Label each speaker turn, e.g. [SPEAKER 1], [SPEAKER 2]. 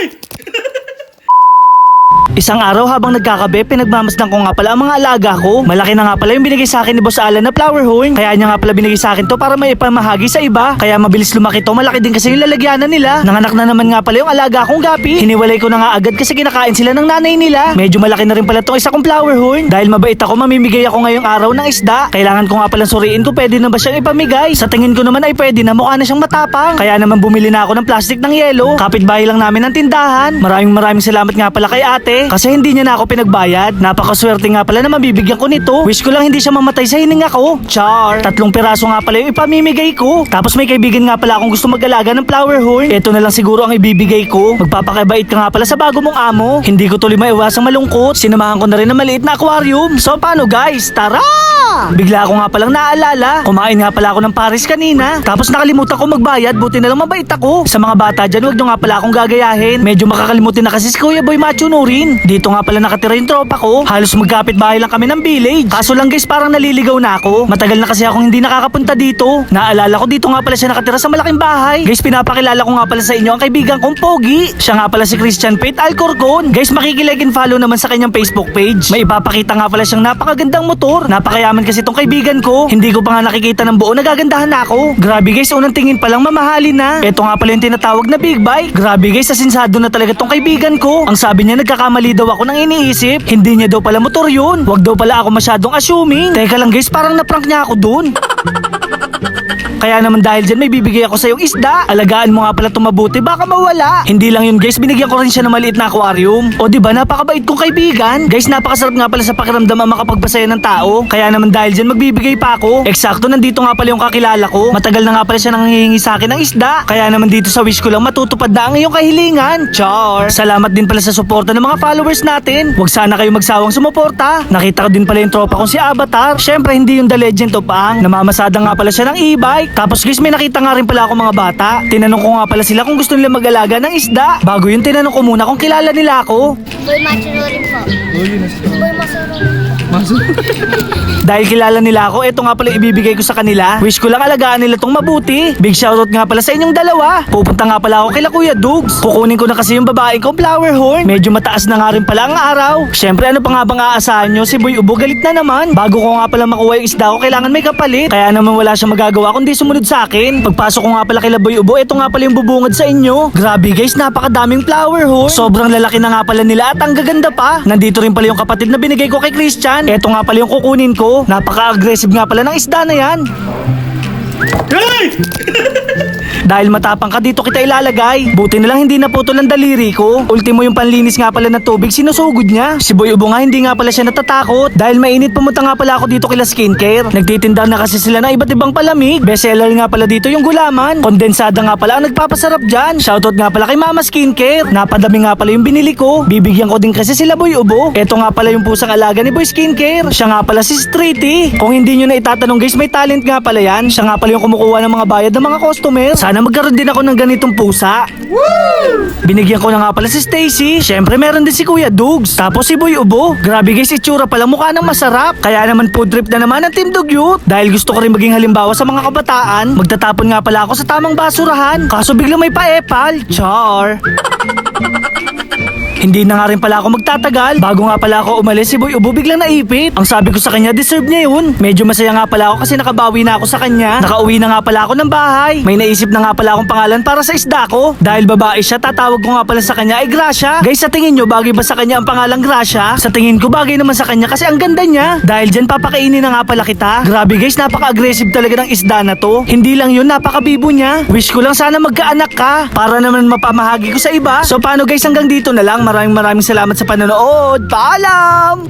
[SPEAKER 1] night. Isang araw habang nagkakabe, pinagmamasdan ko nga pala ang mga alaga ko. Malaki na nga pala yung binigay sa akin ni Boss Alan na flower horn. Kaya niya nga pala binigay sa akin to para may ipamahagi sa iba. Kaya mabilis lumaki to, malaki din kasi yung lalagyanan nila. Nanganak na naman nga pala yung alaga kong gapi. Hiniwalay ko na nga agad kasi kinakain sila ng nanay nila. Medyo malaki na rin pala tong isa kong flower horn. Dahil mabait ako, mamimigay ako ngayong araw ng isda. Kailangan ko nga palang suriin ko pwede na ba siyang ipamigay. Sa tingin ko naman ay pwede na mukha na siyang matapang. Kaya naman bumili na ako ng plastic ng yelo. Kapitbahay lang namin ng tindahan. Maraming maraming salamat nga pala kay ate. Kasi hindi niya na ako pinagbayad. Napakaswerte nga pala na mabibigyan ko nito. Wish ko lang hindi siya mamatay sa hininga ko. Char. Tatlong piraso nga pala yung ipamimigay ko. Tapos may kaibigan nga pala akong gusto mag-alaga ng flower horn. Ito na lang siguro ang ibibigay ko. Magpapakabait ka nga pala sa bago mong amo. Hindi ko tuloy maiwasang malungkot. Sinamahan ko na rin ng maliit na aquarium. So paano guys? Tara! Bigla ko nga palang naalala. Kumain nga pala ako ng Paris kanina. Tapos nakalimutan ko magbayad. Buti na lang mabait ako. Sa mga bata dyan, huwag nyo nga pala akong gagayahin. Medyo makakalimutin na kasi si Kuya Boy Macho Dito nga pala nakatira yung tropa ko. Halos magkapit bahay lang kami ng village. Kaso lang guys, parang naliligaw na ako. Matagal na kasi akong hindi nakakapunta dito. Naalala ko dito nga pala siya nakatira sa malaking bahay. Guys, pinapakilala ko nga pala sa inyo ang kaibigan kong Pogi. Siya nga pala si Christian Pate Alcorcon. Guys, makikilig and follow naman sa kanyang Facebook page. May ipapakita nga pala siyang napakagandang motor. Napakayaman kasi tong kaibigan ko. Hindi ko pa nga nakikita ng buo, nagagandahan na ako. Grabe guys, unang tingin pa lang mamahalin na. Ito nga pala yung tinatawag na big bike. Grabe guys, asinsado na talaga tong kaibigan ko. Ang sabi niya, nagkakamali daw ako ng iniisip. Hindi niya daw pala motor yun. Huwag daw pala ako masyadong assuming. Teka lang guys, parang naprank niya ako dun. Kaya naman dahil dyan may bibigay ako sa yung isda. Alagaan mo nga pala itong mabuti, baka mawala. Hindi lang yun guys, binigyan ko rin siya ng maliit na aquarium. O di ba napakabait kong kaibigan. Guys, napakasarap nga pala sa pakiramdam ang makapagpasaya ng tao. Kaya naman dahil dyan magbibigay pa ako. Eksakto, nandito nga pala yung kakilala ko. Matagal na nga pala siya nanghihingi sa akin ng isda. Kaya naman dito sa wish ko lang matutupad na ang iyong kahilingan. Char! Salamat din pala sa suporta ng mga followers natin. Huwag sana kayo magsawang sumuporta. Nakita ko din pala yung tropa kong si Avatar. Syempre hindi yung The Legend of Ang. Namamasada nga pala siya ng e-bike. Tapos guys, may nakita nga rin pala ako mga bata. Tinanong ko nga pala sila kung gusto nila mag-alaga ng isda. Bago yun, tinanong ko muna kung kilala nila ako.
[SPEAKER 2] Boy macho rin po. Boy masuro rin po.
[SPEAKER 1] Dahil kilala nila ako, eto nga pala ibibigay ko sa kanila. Wish ko lang alagaan nila tong mabuti. Big shoutout nga pala sa inyong dalawa. Pupunta nga pala ako kila Kuya Dugs. Kukunin ko na kasi yung babae ko flower horn. Medyo mataas na nga rin pala ang araw. Syempre ano pa nga bang aasahan nyo? Si Boy Ubo galit na naman. Bago ko nga pala makuha yung isda ko, kailangan may kapalit. Kaya naman wala siyang magagawa kundi sumunod sa akin. Pagpasok ko nga pala kila Boy Ubo, eto nga pala yung bubungad sa inyo. Grabe guys, napakadaming flower horn. Sobrang lalaki na nga pala nila at ang gaganda pa. Nandito rin pala yung kapatid na binigay ko kay Christian. Eto nga pala yung kukunin ko. Napaka-aggressive nga pala ng isda na yan. Dahil matapang ka dito kita ilalagay. Buti na lang hindi naputol ang daliri ko. Ultimo yung panlinis nga pala ng tubig, sinusugod niya. Si Boy Ubo nga hindi nga pala siya natatakot. Dahil mainit pumunta nga pala ako dito kila skincare. Nagtitinda na kasi sila ng iba't ibang palamig. Bestseller nga pala dito yung gulaman. Kondensada nga pala ang nagpapasarap dyan. Shoutout nga pala kay Mama Skincare. Napadami nga pala yung binili ko. Bibigyan ko din kasi sila Boy Ubo. Ito nga pala yung pusang alaga ni Boy Skincare. Siya nga pala si Streety. Kung hindi nyo na itatanong guys, may talent nga pala yan. Siya nga pala yung kumukuha ng mga bayad ng mga customer. Sana magkaroon din ako ng ganitong pusa. Binigyan ko na nga pala si Stacy. Syempre meron din si Kuya Dugs. Tapos si Boy Ubo. Grabe guys, itsura pala mukha ng masarap. Kaya naman food trip na naman ang Team Dugyot. Dahil gusto ko rin maging halimbawa sa mga kabataan, magtatapon nga pala ako sa tamang basurahan. Kaso biglang may paepal. Char. Hindi na nga rin pala ako magtatagal. Bago nga pala ako umalis, si Boy Ubo biglang naipit. Ang sabi ko sa kanya, deserve niya yun. Medyo masaya nga pala ako kasi nakabawi na ako sa kanya. Nakauwi na nga pala ako ng bahay. May naisip na nga pala akong pangalan para sa isda ko. Dahil babae siya, tatawag ko nga pala sa kanya ay Gracia. Guys, sa tingin nyo, bagay ba sa kanya ang pangalang Gracia? Sa tingin ko, bagay naman sa kanya kasi ang ganda niya. Dahil dyan, papakainin na nga pala kita. Grabe guys, napaka-aggressive talaga ng isda na to. Hindi lang yun, napakabibo niya. Wish ko lang sana magkaanak ka para naman mapamahagi ko sa iba. So paano guys, hanggang dito na lang. Maraming maraming salamat sa panonood. Paalam!